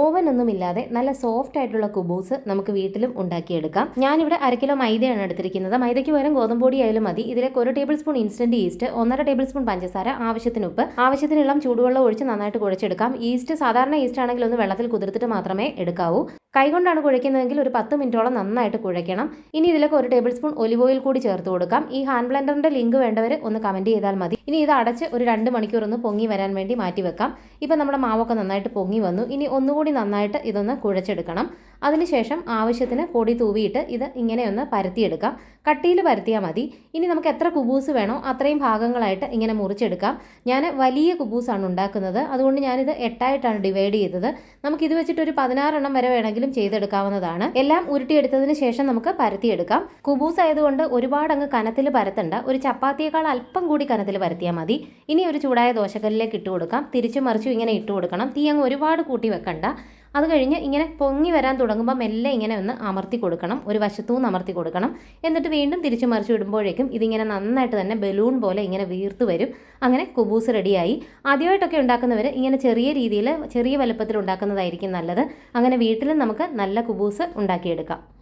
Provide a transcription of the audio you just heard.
Oven ഒന്നുമില്ലാതെ നല്ല soft ആയിട്ടുള്ള കുബൂസ് നമുക്ക് വീട്ടിലും ഉണ്ടാക്കിയെടുക്കാം. ഞാനിവിടെ അര കിലോ മൈദയാണ് എടുത്തിരിക്കുന്നത്. മൈദയ്ക്ക് പകരം ഗോതമ്പൊടി ആയാലും മതി. ഇതിലേക്ക് ഒരു ടേബിൾ സ്പൂൺ ഇൻസ്റ്റന്റ് ഈസ്റ്റ് ഒന്നര ടേബിൾ സ്പൂൺ പഞ്ചസാര ആവശ്യത്തിന് ഉപ്പ് ആവശ്യത്തിനുള്ള ചൂടുവെള്ളം ഒഴിച്ച് നന്നായിട്ട് കുഴച്ചെടുക്കാം. ഈസ്റ്റ് സാധാരണ ഈസ്റ്റ് ആണെങ്കിൽ ഒന്ന് വെള്ളത്തിൽ കുതിർത്തിട്ട് മാത്രമേ എടുക്കാവൂ. കൈകൊണ്ടാണ് കുഴയ്ക്കുന്നതെങ്കിൽ ഒരു പത്ത് മിനിറ്റോളം നന്നായിട്ട് കുഴയ്ക്കണം. ഇനി ഇതിലേക്ക് ഒരു ടേബിൾ സ്പൂൺ ഒലിവ് ഓയിൽ കൂടി ചേർത്ത് കൊടുക്കാം. ഈ ഹാൻഡ് ബ്ലെൻഡറിന്റെ ലിങ്ക് വേണ്ടവർ ഒന്ന് കമന്റ് ചെയ്താൽ മതി. ഇനി ഇത് അടച്ച് ഒരു രണ്ട് മണിക്കൂർ ഒന്ന് പൊങ്ങി വരാൻ വേണ്ടി മാറ്റി വെക്കാം ഇപ്പം നമ്മുടെ മാവൊക്കെ നന്നായിട്ട് പൊങ്ങി വന്നു. ഇനി ഒന്നുകൂടി നന്നായിട്ട് ഇതൊന്ന് കുഴച്ചെടുക്കണം. അതിനുശേഷം ആവശ്യത്തിന് പൊടി തൂവിയിട്ട് ഇത് ഇങ്ങനെ ഒന്ന് പരത്തിയെടുക്കാം. കട്ടിയിൽ പരത്തിയാൽ മതി. ഇനി നമുക്ക് എത്ര കുബൂസ് വേണോ അത്രയും ഭാഗങ്ങളായിട്ട് ഇങ്ങനെ മുറിച്ചെടുക്കാം. ഞാൻ വലിയ കുബൂസാണ് ഉണ്ടാക്കുന്നത്. അതുകൊണ്ട് ഞാനിത് എട്ടായിട്ടാണ് ഡിവൈഡ് ചെയ്തത്. നമുക്ക് ഇത് വെച്ചിട്ട് ഒരു പതിനാറെണ്ണം വരെ വേണമെങ്കിലും ചെയ്തെടുക്കാവുന്നതാണ്. എല്ലാം ഉരുട്ടിയെടുത്തതിന് ശേഷം നമുക്ക് പരത്തിയെടുക്കാം. കുബൂസ് ആയതുകൊണ്ട് ഒരുപാട് അങ്ങ് കനത്തിൽ പരത്തണ്ട. ഒരു ചപ്പാത്തിയേക്കാൾ അല്പം കൂടി കനത്തിൽ പരത്തിയാൽ മതി. ഇനി ഒരു ചൂടായ ദോശക്കല്ലിലേക്ക് ഇട്ട് കൊടുക്കാം. തിരിച്ചു മറിച്ചും ഇങ്ങനെ ഇട്ട് കൊടുക്കണം. തീ അങ്ങ് ഒരുപാട് കൂട്ടി വെക്കണ്ട. അത് കഴിഞ്ഞ് ഇങ്ങനെ പൊങ്ങി വരാൻ തുടങ്ങുമ്പോൾ മെല്ലെ ഇങ്ങനെ ഒന്ന് അമർത്തി കൊടുക്കണം. ഒരു വശത്തുനിന്ന് അമർത്തി കൊടുക്കണം. എന്നിട്ട് വീണ്ടും തിരിച്ചു മറിച്ച് വിടുമ്പോഴേക്കും ഇതിങ്ങനെ നന്നായിട്ട് തന്നെ ബലൂൺ പോലെ ഇങ്ങനെ വീർത്ത് വരും. അങ്ങനെ കുബൂസ് റെഡിയായി. ആദ്യമായിട്ടൊക്കെ ഉണ്ടാക്കുന്നവർ ഇങ്ങനെ ചെറിയ രീതിയിൽ ചെറിയ വലുപ്പത്തിൽ ഉണ്ടാക്കുന്നതായിരിക്കും നല്ലത്. അങ്ങനെ വീട്ടിലും നമുക്ക് നല്ല കുബൂസ് ഉണ്ടാക്കിയെടുക്കാം.